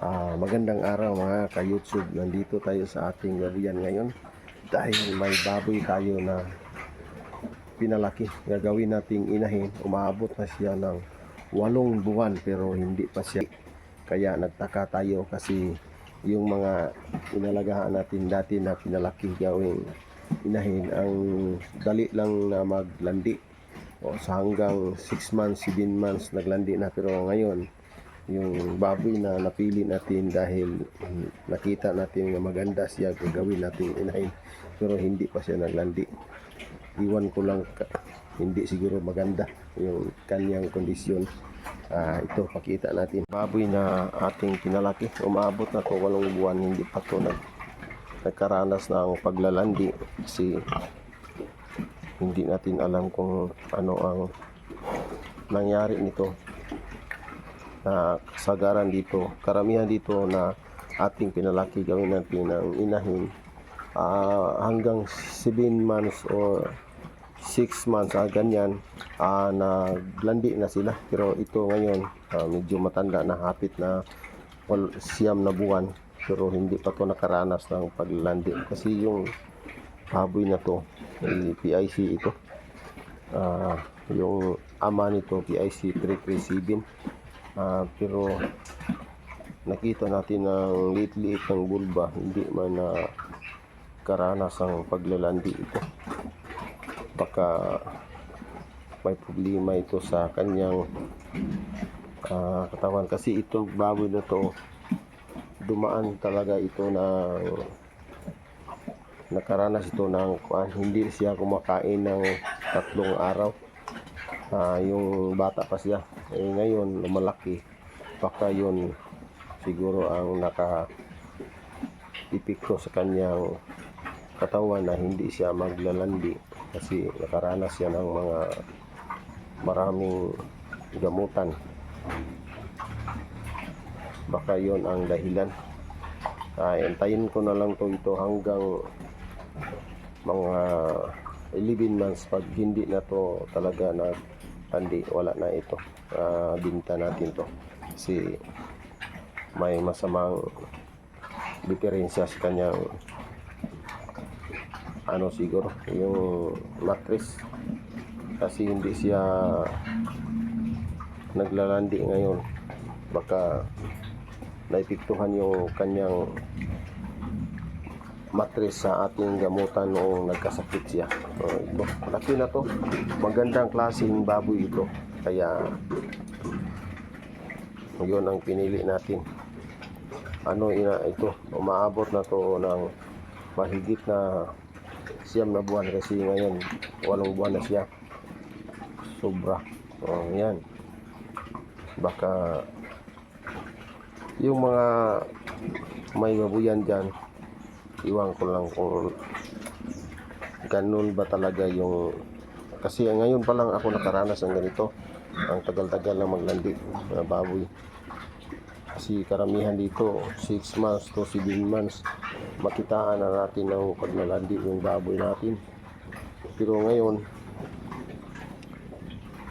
Ah, magandang araw mga ka-YouTube. Nandito tayo sa ating gabihan ngayon dahil may baboy tayo na pinalaki. Gagawin nating inahin. Umaabot na siya ng walong buwan pero hindi pa siya. Kaya nagtaka tayo kasi yung mga inalagahan natin dati na pinalaki gawing inahin ang dali lang na maglandi o sa hanggang 6 months, 7 months naglandi na pero ngayon yung baboy na napili natin dahil mm, nakita natin na maganda siya gagawin natin inahin. Pero hindi pa siya naglandi. Iwan ko lang hindi siguro maganda yung kanyang kondisyon. Ah, ito pakita natin. Baboy na ating pinalaki. Umabot na to walong buwan hindi pa to nag nagkaranas ng paglalandi. Kasi hindi natin alam kung ano ang nangyari nito na kasagaran dito karamihan dito na ating pinalaki gawin natin ng inahin ah, hanggang 7 months or 6 months ah, ganyan ah, naglandi na sila. Pero ito ngayon ah, medyo matanda na hapit na wal, siyam na buwan. Pero hindi pa to nakaranas ng paglandi. Kasi yung baboy na to PIC ito. Ah, yung ama nito PIC 337 Ah, pero nakita natin ng liit-liit ng bulba. Hindi man na karanas ang paglalandi ito. Baka may problema ito sa kanyang ah, katawan. Kasi itong baboy na to dumaan talaga ito na nakaranas ito ng kuwan, hindi siya kumakain ng tatlong araw Ah, yung bata pa siya. Eh, ngayon lumalaki. Baka yun siguro ang naka epekto sa kanyang katawan na hindi siya maglalandi. Kasi nakaranas siya ng mga maraming gamutan. Baka yon ang dahilan. Ay antayin ko na lang to ito hanggang mga 11 months pag hindi na to talaga na hindi wala na ito. Ah, binta natin to. Kasi may masamang diferensya sa kanyang ano siguro yung mattress kasi hindi siya naglalandi ngayon. Baka naipiktuhan yung kanyang mattress sa ating gamutan noong nagkasakit siya. So, ito, laki na to. Magandang klaseng baboy ito. Kaya yun ang pinili natin. Ano ina ito? Umaabot na to ng mahigit na siyam na buwan. Kasi ngayon walong buwan na siya. Sobra. Oh, yan. Baka yung mga may babuyan dyan iwan ko lang kung ganun ba talaga yung kasi ngayon pa lang ako nakaranas ng ganito. Ang tagal-tagal na maglandi na baboy. Kasi karamihan dito 6 months to 7 months makitaan na natin ng paglalandi yung baboy natin. Pero ngayon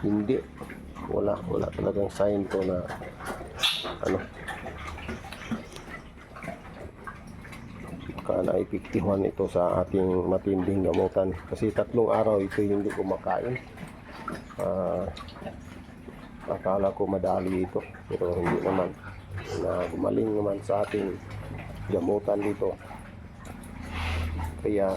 hindi. Wala wala talagang sign to na ano baka naipiktihan ito sa ating matinding gamutan. Kasi tatlong araw ito hindi kumakain Ah, akala ko madali ito pero hindi naman. Na gumaling naman sa ating gamutan dito. Kaya